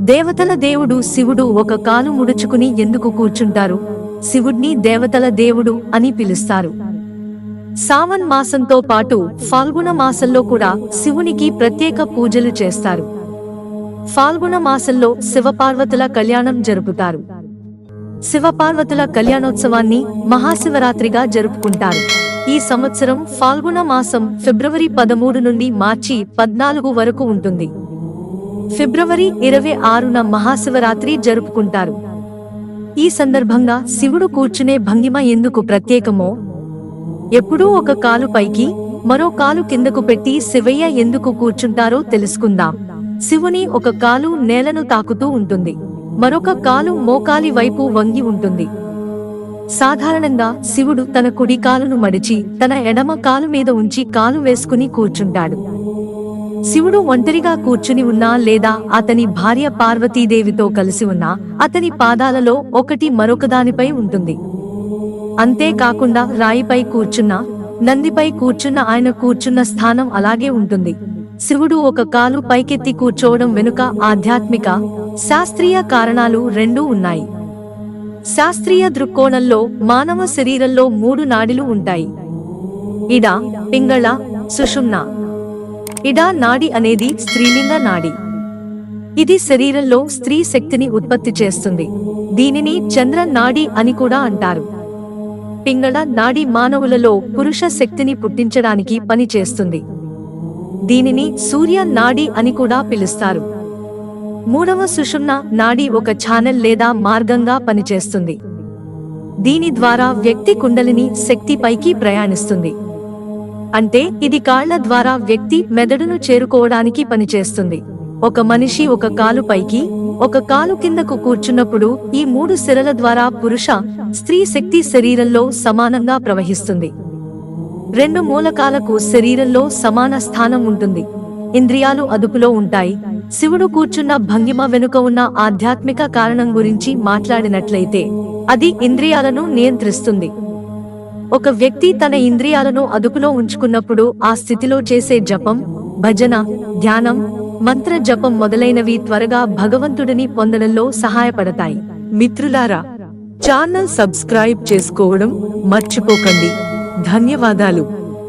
దేవతల దేవుడు శివుడు ఒక కాలు ముడుచుకుని ఎందుకు కూర్చుంటారు? శివుడిని దేవతల దేవుడు అని పిలుస్తారు. సావన్ మాసంతో పాటు ఫాల్గుణ మాసంలో కూడా శివునికి ప్రత్యేక పూజలు చేస్తారు. ఫాల్గుణ మాసంలో శివపార్వతుల కళ్యాణం జరుపుతారు. శివపార్వతుల కళ్యాణోత్సవాన్ని మహాశివరాత్రిగా జరుపుకుంటారు. ఈ సంవత్సరం ఫాల్గుణ మాసం ఫిబ్రవరి పదమూడు నుండి మార్చి పద్నాలుగు వరకు ఉంటుంది. ఫిబ్రవరి ఇరవై ఆరున మహాశివరాత్రి జరుపుకుంటారు. ఈ సందర్భంగా శివుడు కూర్చునే భంగిమ ఎందుకు ప్రత్యేకమో ఎప్పుడూ ఒక కాలు పైకి మరో కాలు కిందకు పెట్టి శివయ్య ఎందుకు కూర్చుంటారో తెలుసుకుందాం. శివుని ఒక కాలు నేలను తాకుతూ ఉంటుంది మరొక కాలు మోకాలి వైపు వంగి ఉంటుంది. సాధారణంగా శివుడు తన కుడి కాలును మడిచి తన ఎడమ కాలు మీద ఉంచి కాలు వేసుకుని కూర్చుంటాడు. శివుడు ఒంటరిగా కూర్చుని ఉన్నా లేదా అతని భార్య పార్వతీదేవితో కలిసి ఉన్నా అతని పాదాలలో ఒకటి మరొకదానిపై ఉంటుంది. అంతేకాకుండా రాయిపై కూర్చున్న నందిపై కూర్చున్న ఆయన కూర్చున్న స్థానం అలాగే ఉంటుంది. శివుడు ఒక కాలు పైకెత్తి కూర్చోవడం వెనుక ఆధ్యాత్మిక శాస్త్రీయ కారణాలు రెండూ ఉన్నాయి. శాస్త్రీయ దృక్కోణంలో మానవ శరీరంలో మూడు నాడిలు ఉంటాయి. ఇడ పింగళ సుషుమ్న. ఇడా నాడి అనేది స్త్రీలింగ నాడి. ఇది శరీరంలో స్త్రీ శక్తిని ఉత్పత్తి చేస్తుంది. దీనిని చంద్ర నాడి అని కూడా అంటారు. పింగళ నాడి మానవులలో పురుష శక్తిని పుట్టించడానికి పనిచేస్తుంది దీనిని సూర్య నాడి అని కూడా పిలుస్తారు. మూడవ సుషుమ్న నాడి ఒక ఛానల్ లేదా మార్గంగా పనిచేస్తుంది. దీని ద్వారా వ్యక్తి కుండలిని శక్తి పైకి ప్రయాణిస్తుంది. అంటే ఇది కాళ్ళ ద్వారా వ్యక్తి మెదడును చేరుకోవడానికి పనిచేస్తుంది. ఒక మనిషి ఒక కాలు పైకి ఒక కాలు కిందకు కూర్చున్నప్పుడు ఈ మూడు సిరల ద్వారా పురుష స్త్రీ శక్తి శరీరంలో సమానంగా ప్రవహిస్తుంది. రెండు మూలకాలకు శరీరంలో సమాన స్థానం ఉంటుంది. ఇంద్రియాలు అదుపులో ఉంటాయి. శివుడు కూర్చున్న భంగిమ వెనుక ఉన్న ఆధ్యాత్మిక కారణం గురించి మాట్లాడినట్లయితే అది ఇంద్రియాలను నియంత్రిస్తుంది. ఒక వ్యక్తి తన ఇంద్రియాలను అదుపులో ఉంచుకున్నప్పుడు ఆ స్థితిలో చేసే జపం భజన ధ్యానం మంత్ర జపం మొదలైనవి త్వరగా భగవంతుడిని పొందడంలో సహాయపడతాయి. మిత్రులారా ఛానల్ సబ్స్క్రైబ్ చేసుకోవడం మర్చిపోకండి. ధన్యవాదాలు.